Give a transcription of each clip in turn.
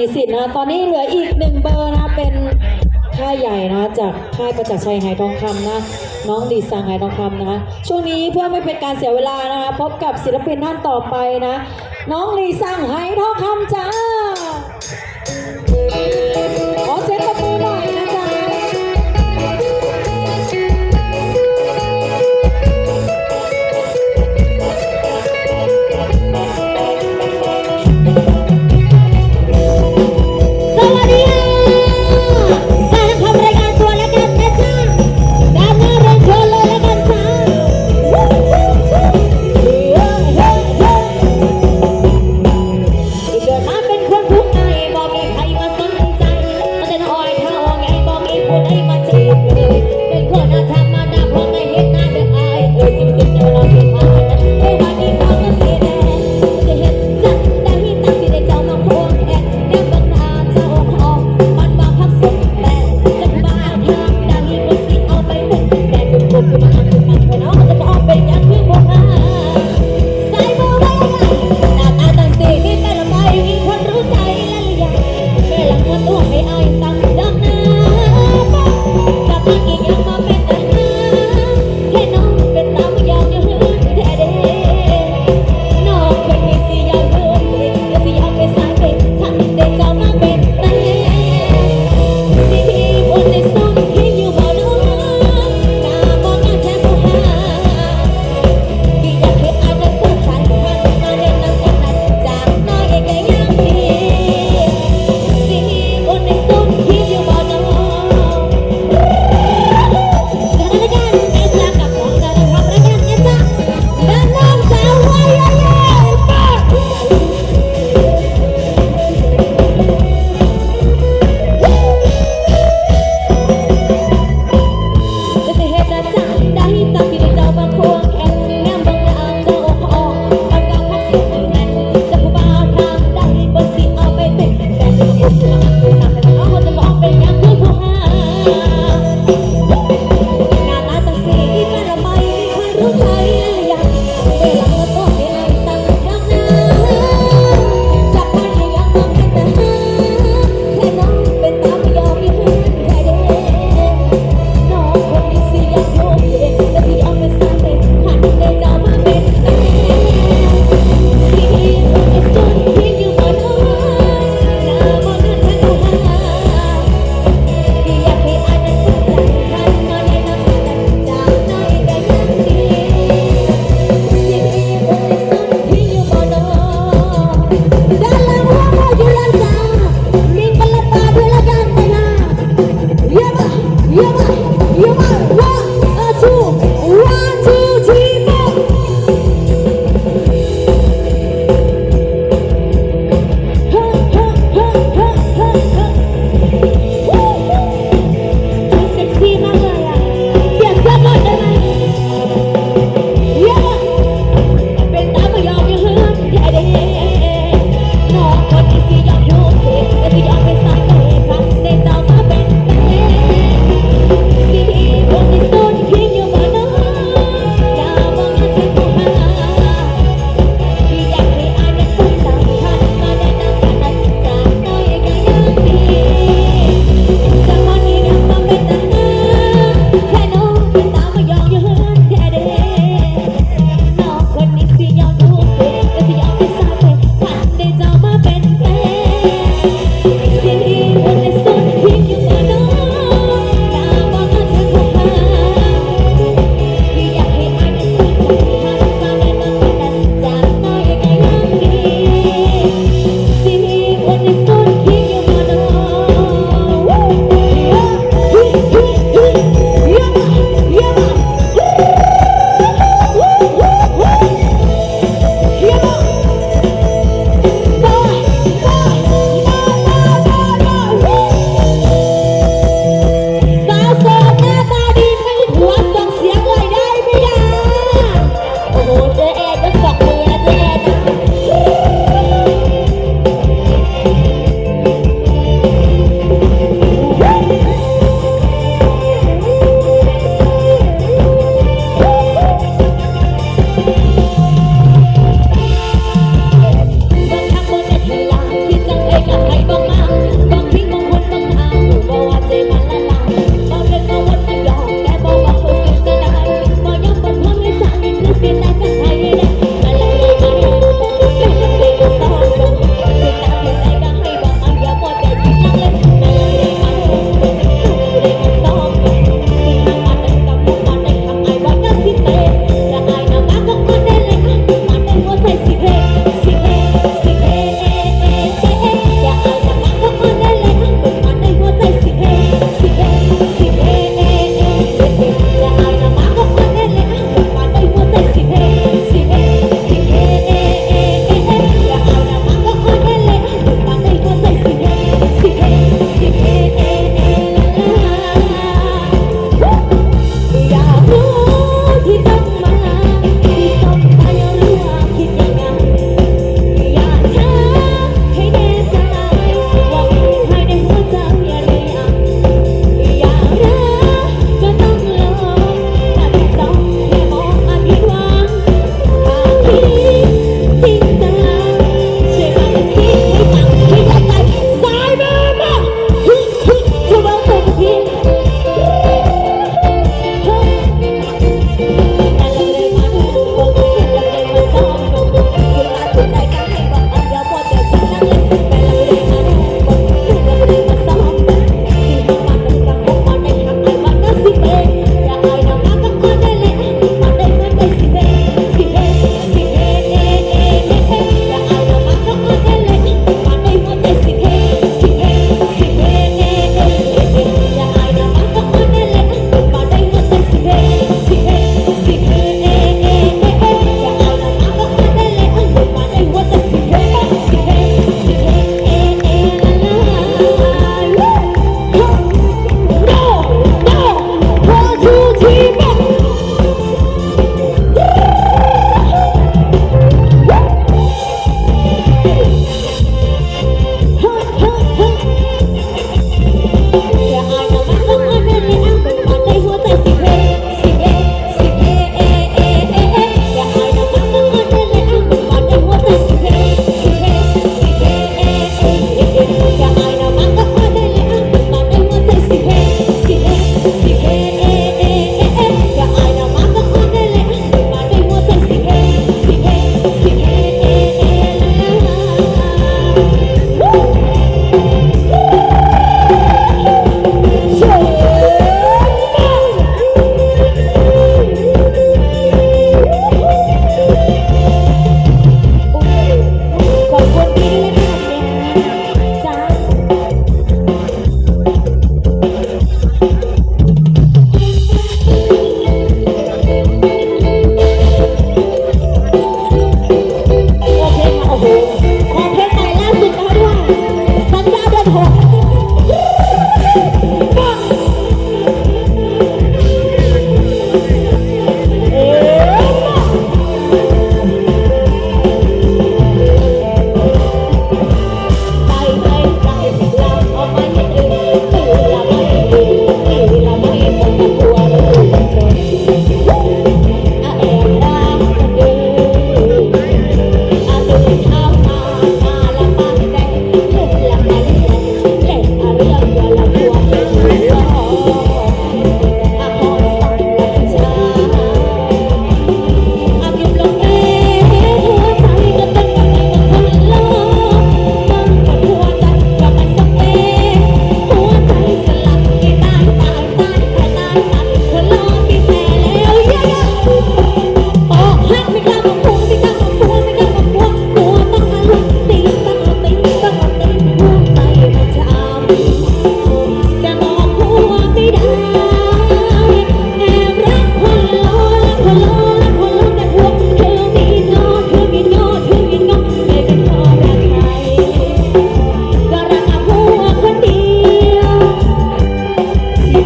ติสิทธิ์นะ ตอนนี้เหลืออีกหนึ่งเบอร์นะ เป็นค่ายใหญ่นะ จากค่ายประจักษ์ชัยหายทองคำนะ น้องดีซังหายทองคำนะ ช่วงนี้เพื่อไม่เป็นการเสียเวลานะคะ พบกับศิลปินท่านต่อไปนะ น้องลีซังหายทองคำจ้าขอเสียงตบมือ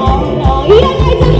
มองมอยยังไงจะ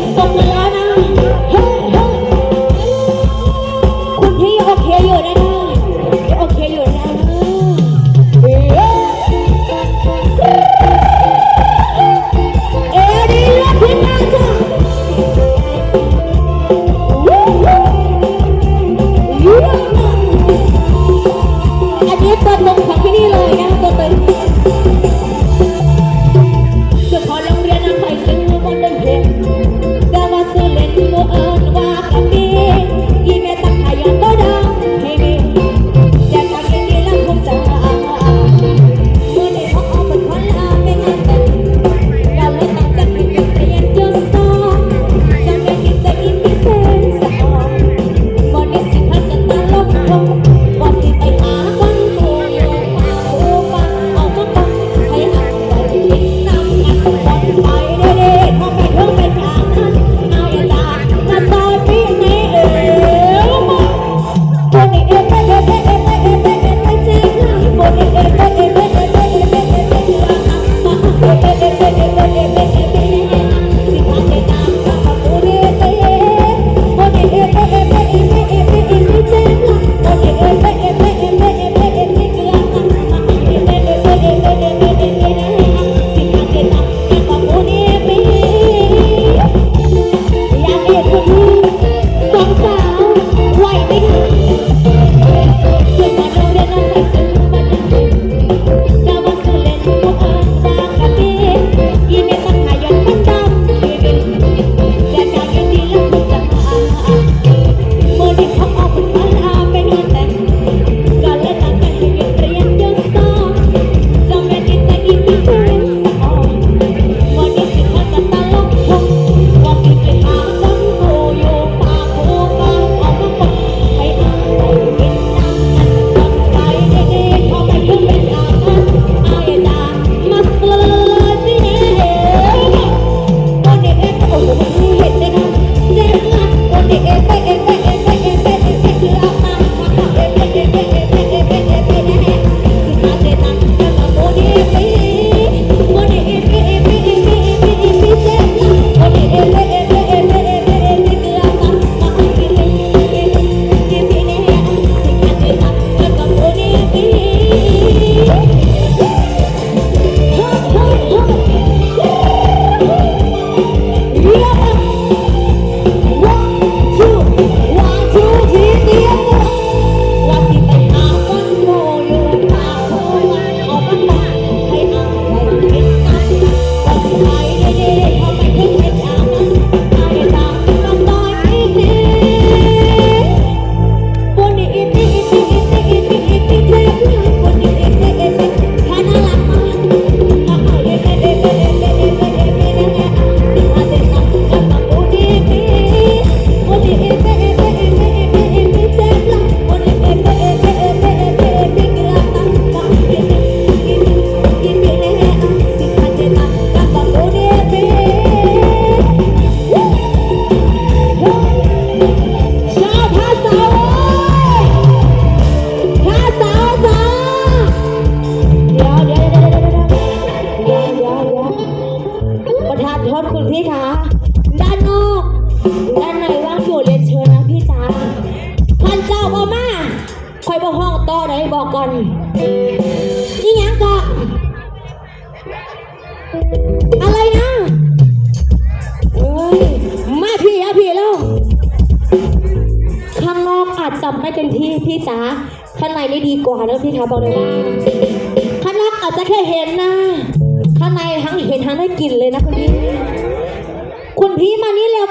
Yes, ำไม่เต็มที่พี่จ๋าข้างในนี่ดีกว่านะพี่คะบอกเลยว่าข้างนอกอาจจะแค่เห็นนะข้างในทั้งเห็นทั้งได้กลิ่นเลยนะคุณพี่คุณพี่มานี่แล้ว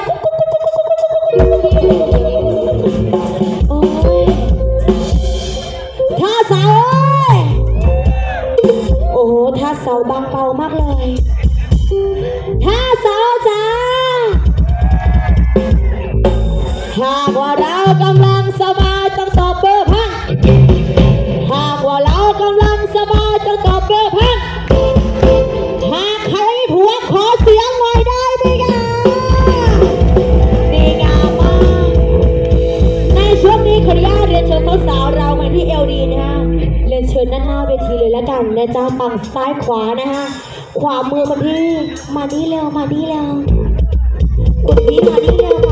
โอ้ท่าสาวโอ้โหท่าสาวบางเบามากเลยท่าสาวจ้าหากว่าเรากำลัง นนะจ๊ะฝั่งซ้ายขวานะคะขวามือมาที่มานี่เร็วมานี่เร็วคนนี้มานี่เร็ว